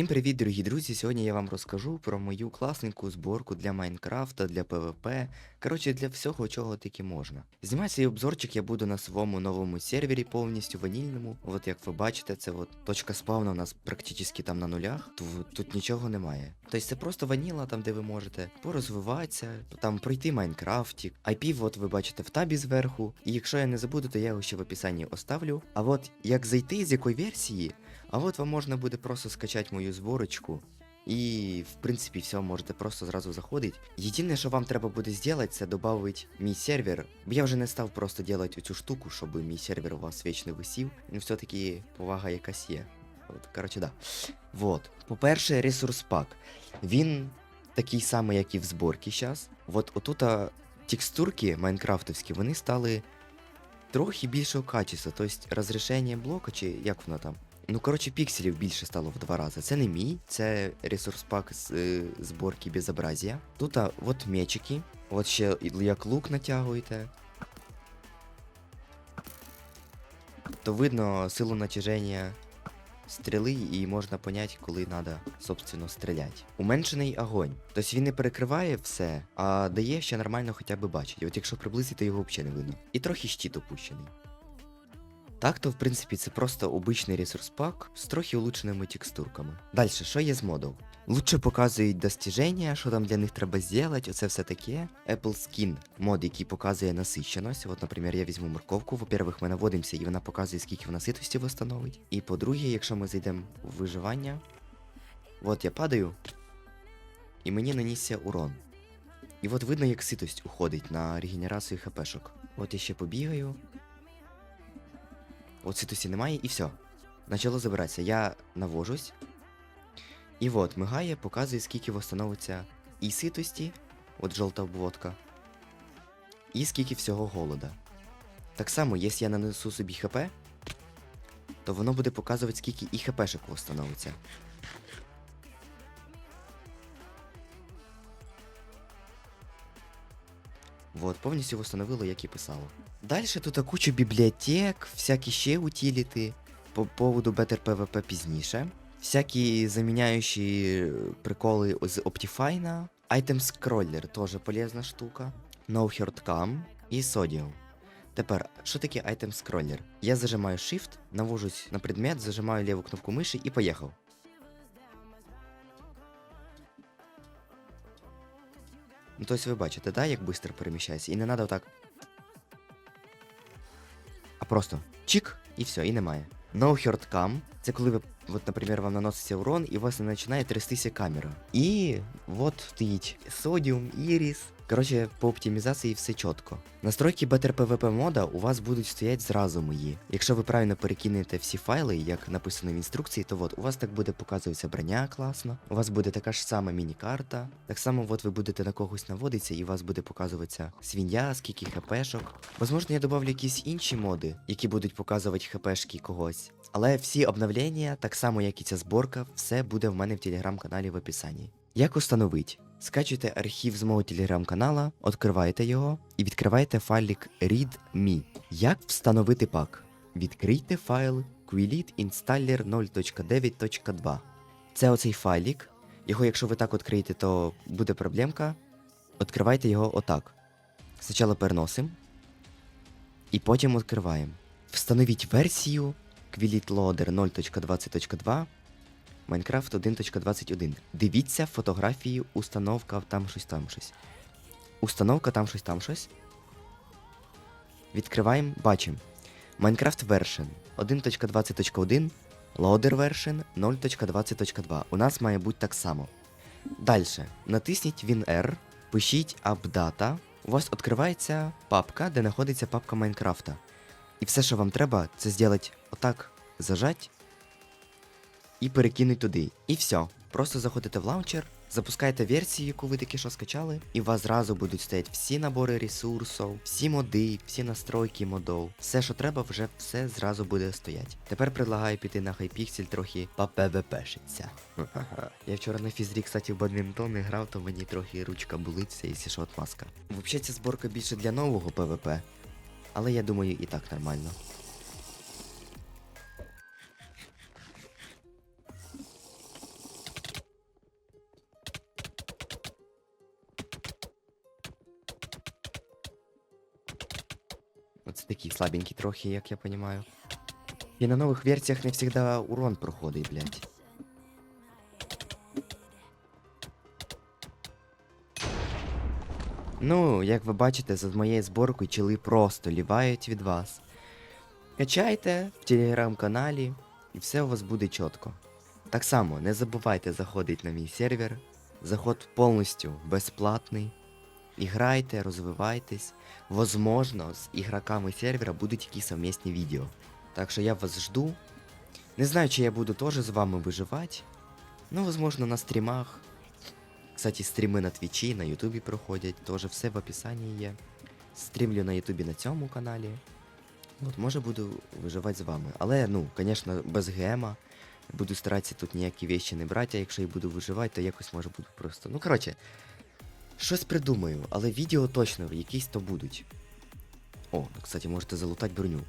Всім привіт, дорогі друзі! Сьогодні я вам розкажу про мою класненьку зборку для Майнкрафта, для ПВП. Коротше, для всього, чого тільки можна. Знімати цей обзорчик я буду на своєму новому сервері, повністю ванільному. От як ви бачите, це от точка спавна у нас практично там на нулях. Тут, тут нічого немає. Тобто це просто ваніла, там де ви можете порозвиватися, там пройти Майнкрафтік. IP от ви бачите в табі зверху. І якщо я не забуду, то я його ще в описанні оставлю. А от як зайти, з якої версії, а от вам можна буде просто скачати мою зборочку. І, в принципі, все, можете просто зразу заходити. Єдине, що вам треба буде зробити, це додати мій сервер. Я вже не став просто робити цю штуку, щоб мій сервер у вас вічно висів. Ну, все-таки повага якась є. От, коротше, да. Вот. По-перше, ресурс пак. Він такий самий, як і в зборці зараз. От отут текстурки майнкрафтовські, вони стали трохи більшого качества. Тобто розрішення блока, чи як воно там. Ну, коротше, пікселів більше стало в два рази. Це не мій, це ресурс пак з е, зборки безобразія. Тут а, от мечики, от ще як лук натягуєте. То видно силу натяження стріли і можна поняти, коли треба, собственно, стріляти. Уменшений огонь. Тобто він не перекриває все, а дає ще нормально хоча б бачити. От якщо приблизити, його взагалі не видно. І трохи щит опущений. Так то, в принципі, це просто обичний ресурс пак з трохи улучшеними текстурками. Далі, що є з модов? Лучше показують достіження, що там для них треба зробити, оце все таке. Apple Skin мод, який показує насищеність. От, наприклад, я візьму морковку. Во-первых, ми наводимося і вона показує, скільки вона ситості встановить. І по-друге, якщо ми зайдемо в виживання, от я падаю, і мені нанісся урон. І от видно, як ситость уходить на регенерацію хпшок. От я ще побігаю. От ситості немає і все. Начало забиратися. Я навожусь. І от, мигає, показує, скільки восстановиться і ситості, от жовта обводка, і скільки всього голода. Так само, якщо я нанесу собі ХП, то воно буде показувати, скільки і ХПшок восстановиться. Вот, повністю восстановило, як і писало. Далі тут куча бібліотек, всякі ще утиліти по поводу Better PvP пізніше. Всякі заміняючі приколи з Optifine. Item Scroller теж полезна штука. No Hurt Cam і Sodium. Тепер, що таке Item Scroller? Я зажимаю Shift, навожусь на предмет, зажимаю ліву кнопку миші і поїхав. Ну, тобто ви бачите, да, як швидко переміщається. І не треба отак. Просто чик, і все, і немає. No Hurt Cam це коли ви, от, наприклад, вам наноситься урон, і у вас не починає трястися камера. І от стоїть Sodium, Iris. Коротше, по оптимізації все чітко. Настройки Better PvP мода у вас будуть стоять зразу мої. Якщо ви правильно перекинете всі файли, як написано в інструкції, то от у вас так буде показуватися броня класно, у вас буде така ж сама міні-карта. Так само, от ви будете на когось наводитися, і у вас буде показуватися свинья, скільки хпшок. Возможно, я добавлю якісь інші моди, які будуть показувати хпшки когось. Але всі обновлення, так само як і ця зборка, все буде в мене в телеграм-каналі в описанні. Як установить? Скачуйте архів з мого телеграм-канала, відкриваєте його і відкриваєте файлик readme. Як встановити пак? Відкрийте файл Quillit Installer 0.9.2. Це оцей файлик. Його, якщо ви так відкриєте, то буде проблемка. Відкривайте його отак. Спочатку переносимо. І потім відкриваємо. Встановіть версію Quillit Loader 0.20.2 Minecraft 1.21. Дивіться фотографії, установка там щось там щось. Установка там щось там щось. Відкриваємо, бачимо. Minecraft version 1.20.1, Loader version 0.20.2. У нас має бути так само. Далі. Натисніть WinR, пишіть AppData. У вас відкривається папка, де знаходиться папка Майнкрафта. І все, що вам треба, це зробити отак, зажать і перекинуть туди. І все. Просто заходите в лаунчер, запускаєте версію, яку ви таки що скачали, і у вас зразу будуть стояти всі набори ресурсів, всі моди, всі настройки модов. Все, що треба, вже все зразу буде стояти. Тепер предлагаю піти на хайпіксель трохи попвпшиться. Я вчора на фізрі, кстати, в бадмінтон грав, то мені трохи ручка болиться, якщо що, от маска. Взагалі ця зборка більше для нового ПВП. Але я думаю, і так нормально. Оце такі слабенькі трохи, як я понимаю. І на нових версіях не завжди урон проходить, блядь. Ну, як ви бачите, за моєю зборкою чили просто лівають від вас. Качайте в телеграм-каналі, і все у вас буде чітко. Так само, не забувайте заходити на мій сервер. Заход повністю безплатний. Іграйте, розвивайтесь. Возможно, з ігроками сервера будуть якісь совмісні відео. Так що я вас жду. Не знаю, чи я буду теж з вами виживати. Ну, возможно, на стрімах. Кстати, стріми на Твічі, на Ютубі проходять, теж все в описанні є. Стрімлю на Ютубі на цьому каналі. От, може буду виживати з вами. Але, ну, звісно, без гема. Буду старатися тут ніякі вещі не брати, а якщо і буду виживати, то якось може буду просто. Ну, коротше, щось придумаю, але відео точно якісь то будуть. О, кстати, можете залутати броню.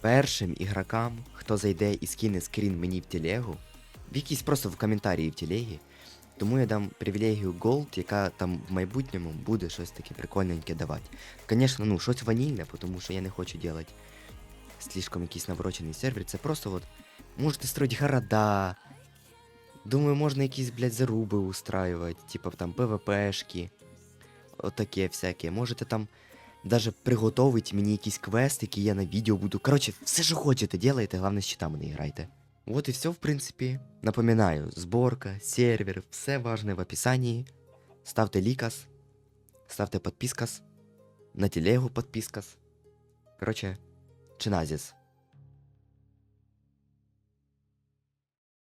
Першим ігрокам, хто зайде і скине скрін мені в телегу, в якийсь просто в коментарі в телегі, тому я дам привілегію Gold, яка там в майбутньому буде щось таке прикольненьке давати. Звісно, ну, щось ванільне, тому що я не хочу робити слишком якийсь наворочений сервер. Це просто от можете строить города. Думаю, можна якісь, блядь, заруби устраивать, типа там ПВПшки. Отаке всяке. Можете там даже приготовить мені якийсь квест, який я на відео буду. Короче, все, що хочете, делайте, головне, з читами не грайте. Вот и все, в принципе. Напоминаю, сборка, сервер, все важное в описании. Ставьте ликас, ставьте подпискас, на телегу подпискас. Короче, чиназис.